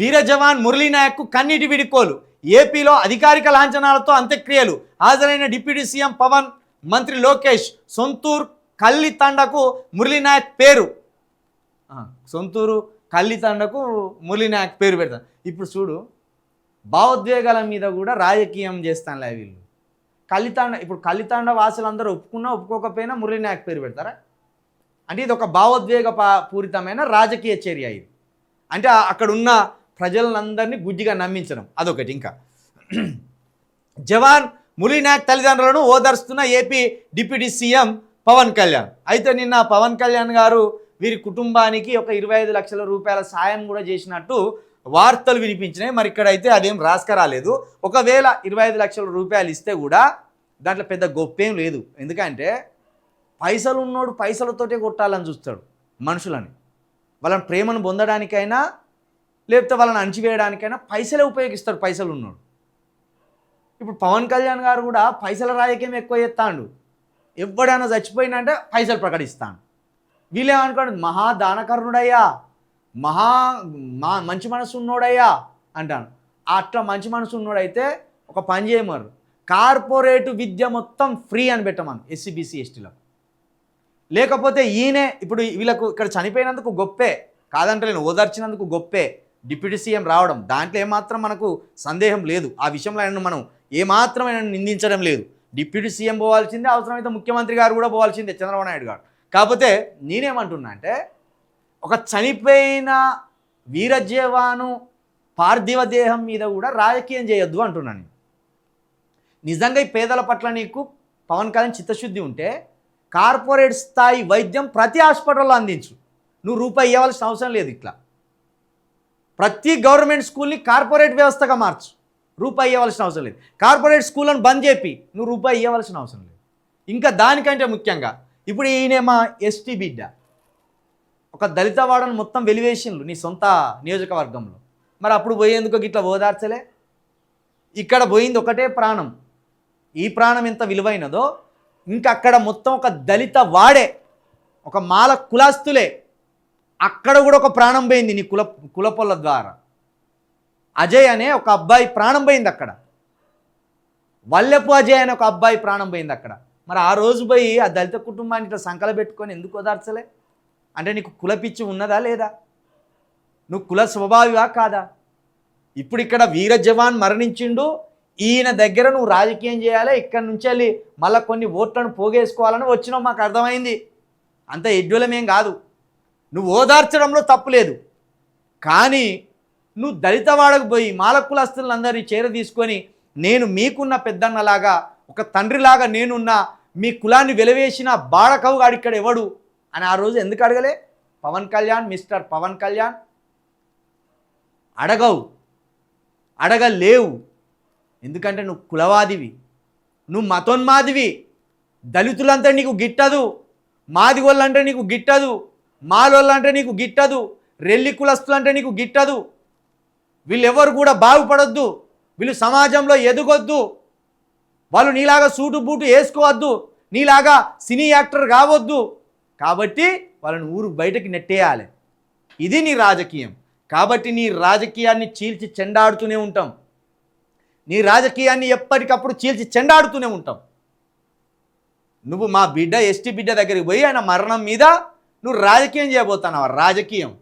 వీర జవాన్ మురళీనాయక్కు కన్నీటి విడికోలు. ఏపీలో అధికారిక లాంఛనాలతో అంత్యక్రియలు. హాజరైన డిప్యూటీ సీఎం పవన్ మంత్రి లోకేష్ సొంతూరు కల్లితండకు మురళీనాయక్ పేరు. సొంతూరు కల్లి తండకు మురళీనాయక్ పేరు పెడతాను ఇప్పుడు చూడు భావోద్వేగాల మీద కూడా రాజకీయం చేస్తానులే వీళ్ళు. కల్లితాండ ఇప్పుడు కల్లితాండ వాసులందరూ ఒప్పుకున్నా ఒప్పుకోకపోయినా మురళీనాయక్ పేరు పెడతారా? అంటే ఇది ఒక భావోద్వేగ పూరితమైన రాజకీయ చర్య ఇది. అంటే అక్కడ ఉన్న ప్రజలందరినీ గుజ్జిగా నమ్మించడం. అదొకటి ఇంకా. జవాన్ మురళీనాయక్ తల్లిదండ్రులను ఓదార్స్తున్న AP deputy CM Pawan Kalyan. అయితే నిన్న పవన్ కళ్యాణ్ గారు వీరి కుటుంబానికి ఒక ఇరవై ఐదు లక్షల రూపాయల సాయం కూడా చేసినట్టు వార్తలు వినిపించినాయి. మరి ఇక్కడైతే అదేం రాసుకరాలేదు ఒకవేళ ఇరవై ఐదు లక్షల రూపాయలు ఇస్తే కూడా దాంట్లో పెద్ద గొప్పేం లేదు. ఎందుకంటే పైసలు ఉన్నోడు పైసలతోటే కొట్టాలని చూస్తాడు మనుషులని. వాళ్ళని ప్రేమను పొందడానికైనా లేకపోతే వాళ్ళని అణచివేయడానికైనా పైసలే ఉపయోగిస్తాడు పైసలు ఉన్నోడు ఇప్పుడు పవన్ కళ్యాణ్ గారు కూడా పైసల రాజకీయం ఎక్కువ చేస్తాడు. ఎవడైనా చచ్చిపోయినంటే పైసలు ప్రకటిస్తాను వీళ్ళేమనుకోండి మహా దానకరుణుడయ్యా మహా మా మంచి మనసు ఉన్నోడయ్యా అంటాను అట్లా మంచి మనసు ఉన్నోడైతే ఒక పని చేయమరు. కార్పొరేట్ విద్య మొత్తం ఫ్రీ అని పెట్టమను ఎస్సీబీసీ ఎస్టీలకు. లేకపోతే ఈయనే ఇప్పుడు వీళ్ళకు ఇక్కడ చనిపోయినందుకు గొప్పే కాదంటే నేను ఓదార్చినందుకు గొప్పే డిప్యూటీ సీఎం రావడం దాంట్లో ఏమాత్రం మనకు సందేహం లేదు. ఆ విషయంలో ఆయన మనం ఏమాత్రం ఆయన నిందించడం లేదు. డిప్యూటీ సీఎం పోవాల్సిందే అవసరమైతే ముఖ్యమంత్రి గారు కూడా పోవాల్సిందే చంద్రబాబు నాయుడు గారు. కాకపోతే నేనేమంటున్నా అంటే ఒక చనిపోయిన వీరజేవాను పార్థివ దేహం మీద కూడా రాజకీయం చేయొద్దు అంటున్నాను నిజంగా ఈ పేదల పట్ల నీకు పవన్ కళ్యాణ్ చిత్తశుద్ధి ఉంటే కార్పొరేట్ స్థాయి వైద్యం ప్రతి హాస్పిటల్లో అందించు. నువ్వు రూపాయి ఇవ్వాల్సిన అవసరం లేదు ఇట్లా. ప్రతి గవర్నమెంట్ స్కూల్ని కార్పొరేట్ వ్యవస్థగా మార్చు. రూపాయి ఇవ్వవలసిన అవసరం లేదు. కార్పొరేట్ స్కూళ్ళను బంద్ చేపి నువ్వు రూపాయి ఇవ్వాల్సిన అవసరం లేదు. ఇంకా దానికంటే ముఖ్యంగా ఇప్పుడు ఈయనేమా ఎస్టీ బిడ్డ. ఒక దళిత వాడను మొత్తం వెలివేషన్లు నీ సొంత నియోజకవర్గంలో. మరి అప్పుడు పోయేందుకు గిట్లా ఓదార్చలే? ఇక్కడ పోయింది ఒకటే ప్రాణం. ఈ ప్రాణం ఎంత విలువైనదో ఇంకా అక్కడ మొత్తం ఒక దళిత వాడే ఒక మాల కులాస్తులే. అక్కడ కూడా ఒక ప్రాణం పోయింది నీ కుల కులపొల్ల ద్వారా. అజయ్ అనే ఒక అబ్బాయి ప్రాణం పోయింది అక్కడ. వల్లెపు అజయ్ అనే ఒక అబ్బాయి ప్రాణం పోయింది అక్కడ. మరి ఆ రోజు పోయి ఆ దళిత కుటుంబాన్ని ఇట్లా సంకల పెట్టుకొని ఎందుకు ఓదార్చలే? అంటే నీకు కుల పిచ్చి ఉన్నదా లేదా? నువ్వు కుల స్వభావివా కాదా? ఇప్పుడు ఇక్కడ వీర జవాన్ మరణించిండు. ఈయన దగ్గర నువ్వు రాజకీయం చేయాలి. ఇక్కడ నుంచి వెళ్ళి మళ్ళీ కొన్ని ఓట్లను పోగేసుకోవాలని వచ్చినావు. మాకు అర్థమైంది. అంత ఎడ్యులమేం కాదు. నువ్వు ఓదార్చడంలో తప్పు లేదు. కానీ నువ్వు దళితవాడకు పోయి మాల కులస్తులందరినీ చేర తీసుకొని నేను మీకున్న పెద్దన్నలాగా ఒక తండ్రిలాగా నేనున్న మీ కులాన్ని వెలవేసిన బాడకవు ఇక్కడ ఎవడు? అని ఆ రోజు ఎందుకు అడగలే? పవన్ కళ్యాణ్ మిస్టర్ పవన్ కళ్యాణ్. అడగవు. అడగలేవు. ఎందుకంటే నువ్వు కులవాదివి. నువ్వు మతోన్మాదివి. దళితులంతా నీకు గిట్టదు. మాదిగోళ్ళంటే నీకు గిట్టదు. మాలోళ్ళు అంటే నీకు గిట్టదు రెల్లి కులస్తులు అంటే నీకు గిట్టదు. వీళ్ళెవ్వరు కూడా బాగుపడొద్దు వీళ్ళు సమాజంలో ఎదగొద్దు. వాళ్ళు నీలాగా సూటు బూటు వేసుకోవద్దు నీలాగా సినీ యాక్టర్ కావద్దు. కాబట్టి వాళ్ళని ఊరు బయటకి నెట్టేయాలి. ఇది నీ రాజకీయం. కాబట్టి నీ రాజకీయాన్ని చీల్చి చెండాడుతూనే ఉంటాం. నీ రాజకీయాన్ని ఎప్పటికప్పుడు చీల్చి చెండాడుతూనే ఉంటాం. నువ్వు మా బిడ్డ ఎస్టీ బిడ్డ దగ్గరికి పోయి ఆయన మరణం మీద నువ్వు రాజకీయం చేయబోతున్నావు? రాజకీయం.